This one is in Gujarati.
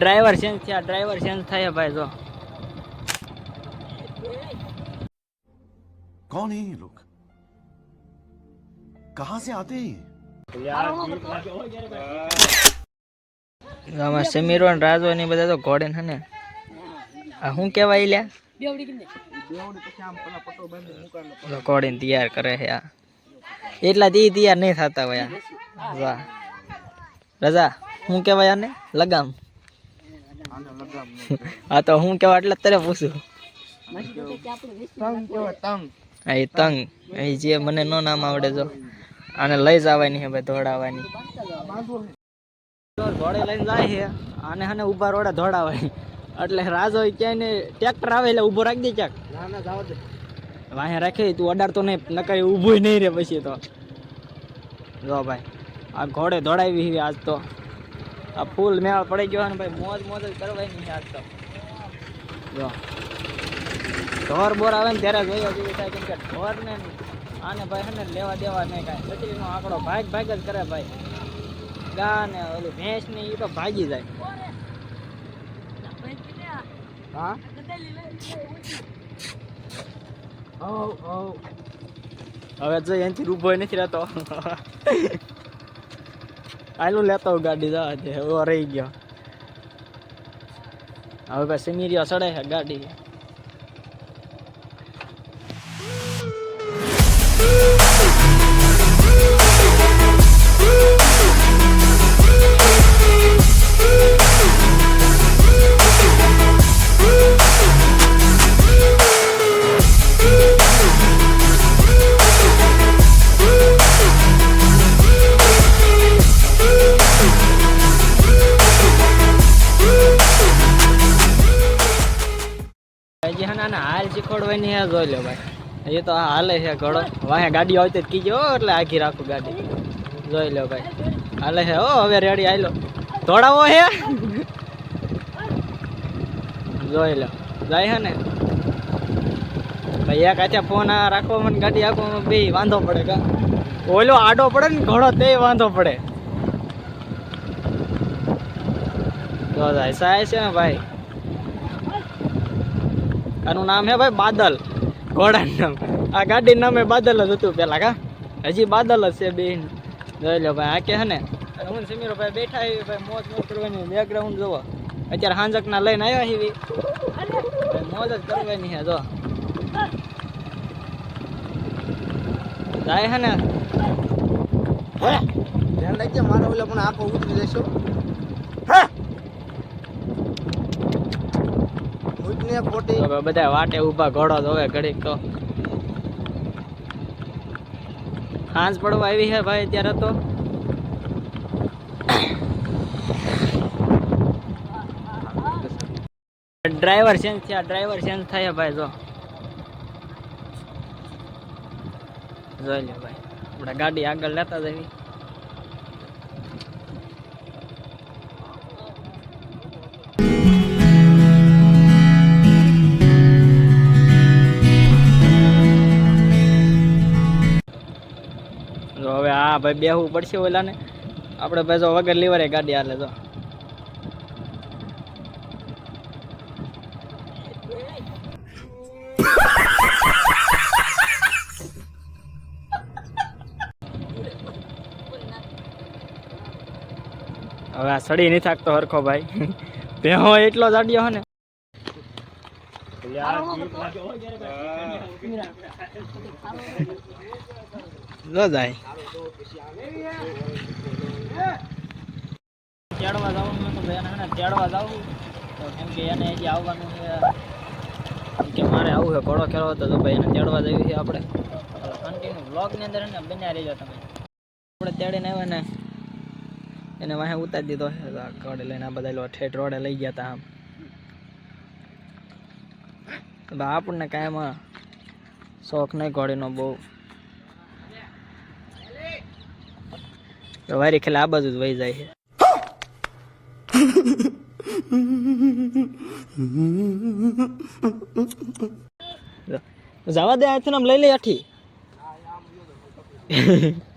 ડ્રાઈવર ચેન્જ થયા ડ્રાઈવર ચેન્જ થયા ભાઈ જો. કોણ હે લોક કહા સે આતે આમાં સમીરો ને રાજો ને બધા તો ઘોડે છે ને આ શું કેવાય લ્યા? ઘોડીને તૈયાર કરે છે આ. એટલા દી તૈયાર નહીં થતા હોય વાહ. રજા શું કહેવાય આને? લગામ. હા, તો હું કેવા એટલે અત્યારે પૂછું. હા, એ તંગ. એ જે મને નો નામ આવડે જો. આને લઈ જવાની હે ભાઈ, દોડાવવાની. ઘોડે લઈને જાય છે આને હને ઊભા રોડે દોડાવાય. એટલે રાજો ક્યાંય ને ટ્રેક્ટર આવે એટલે ઊભો રાખી દે ક્યાંક. વાહે રાખે, તું અડાડતો નહીં, નકર ઊભું નહીં રે પછી તો. જો ભાઈ, આ ઘોડે દોડાવી આજ તો. આ ફૂલ મેળ પડી ગયો ને ભાઈ મોજ મોજ જ છે આજ તો. જો. ઢોર બોર આવે ને ત્યારે જોઈએ જેવી થાય કેમ કે ઢોર ને આને ભાઈ ને લેવા દેવા નહીં કાંઈ. કચરીનો આંકડો ભાગ ભાગ જ કરે ભાઈ. ગા ને ઓલી ભેંસ ને એ તો ભાગી જાય. હા? હવ, જો એનથી ઊભો નથી રહેતો. આયલું લેતો ગાડી જવા દે એવો રહી ગયો. હવે ભાઈ સિમીરિયો સડે છે ગાડી. હાલ શીખવાડવાની હે જોઈ લો ભાઈ. એ તો હાલે છે ઘડો. વાહે ગાડી આવતી કીજો એટલે આખી રાખું ગાડી. જોઈ લો ભાઈ. હાલે છે. ઓ હવે રેડી આયલો ધોળાવો હે. જોઈ લો. જાય હે ને. ભાઈ, એક આચા ફોન આ રાખવો મને ગાડી આખો બે વાંધો પડે કા. ઓલો આડો પડે ને ઘોડો, તે વાંધો પડે. તો જાય. સાય છે ને ભાઈ. આનું નામ હે ભાઈ બાદલ. ઘોડાનું નામ. આ ગાડીનું નામ બાદલ જ હતું પહેલાં, કા? હજી બાદલ જ છે બેન. જોઈ લો ભાઈ, આ કે હે ને? હું સમીરો ભાઈ બેઠા આવી ભાઈ મોજ મોજ કરવાની બેકગ્રાઉન્ડ જોવો. અત્યારે હાંજકના લઈને આવ્યા છીએ મોજ જ કરવાની હે, જો. જાય હે ને? ધ્યાન રાખજે, મારો ઓલા પણ આખો ઉતરી જશો. મૂકને ખોટી. ભાઈ બધા વાટે ઊભા ઘોડો ધોવે ઘડીક તો. હાંસ પડવા આવી છે ભાઈ અત્યારે તો? ડ્રાઈવર ચેન્જ થયા, ડ્રાઈવર ચેન્જ થયા ભાઈ જો. જોઈ લે ભાઈ. આપણે ગાડી આગળ લેતા જવી. હવે આ ભાઈ બેહવું પડશે ઓલાને. આપણે ભાઈ જો વગર લીવરે ગાડી હાલે જો. હવે આ સડી નહીં થાકતો હરખો ભાઈ. ભેહો એટલો જાડ્યો હે ને. જાય. તેડવા જવાનું હતું ભાઈ એને તેડવા જવું તો કેમ કે એને હજી આવવાનું છે. કે મારે આવું છે ઘોડો ખેડવો હતો તો ભાઈ એને ચડવા જવી છે આપણે. કન્ટિન્યુ બ્લોગની અંદર એને બન્યા રહેજો તમે. આપણે તેડીને આવ્યા ને, એને વાહે ઉતારી દીધો છે. તો ઘોડે લઈને આ બધા ઠેઠ રોડે લઈ ગયા હતા આમ. આપણને કાંઈ એમાં શોખ નહીં ઘોડીનો બહુ. તો વારી ખેલે આ બાજુ જ વહી જાય છે. જવા દે આથી આમ લઈ લે અઠી